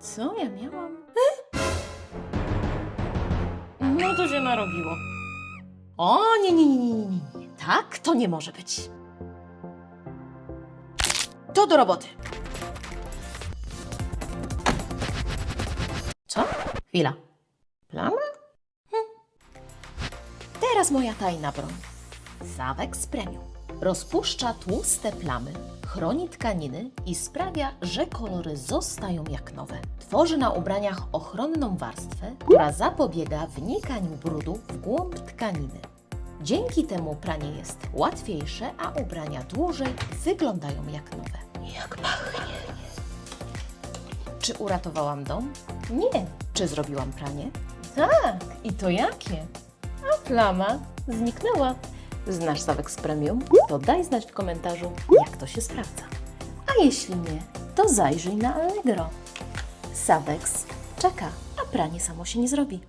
Co ja miałam? No to się narobiło. O, nie, nie, nie, nie, nie, nie. Tak to nie może być. To do roboty. Co? Chwila. Plama? Hm. Teraz moja tajna broń. Zawex Premium. Rozpuszcza tłuste plamy, chroni tkaniny i sprawia, że kolory zostają jak nowe. Tworzy na ubraniach ochronną warstwę, która zapobiega wnikaniu brudu w głąb tkaniny. Dzięki temu pranie jest łatwiejsze, a ubrania dłużej wyglądają jak nowe. Jak pachnie. Czy uratowałam dom? Nie. Czy zrobiłam pranie? Tak. I to jakie? A plama zniknęła. Znasz Sawex Premium? To daj znać w komentarzu, jak to się sprawdza. A jeśli nie, to zajrzyj na Allegro. Sawex czeka, a pranie samo się nie zrobi.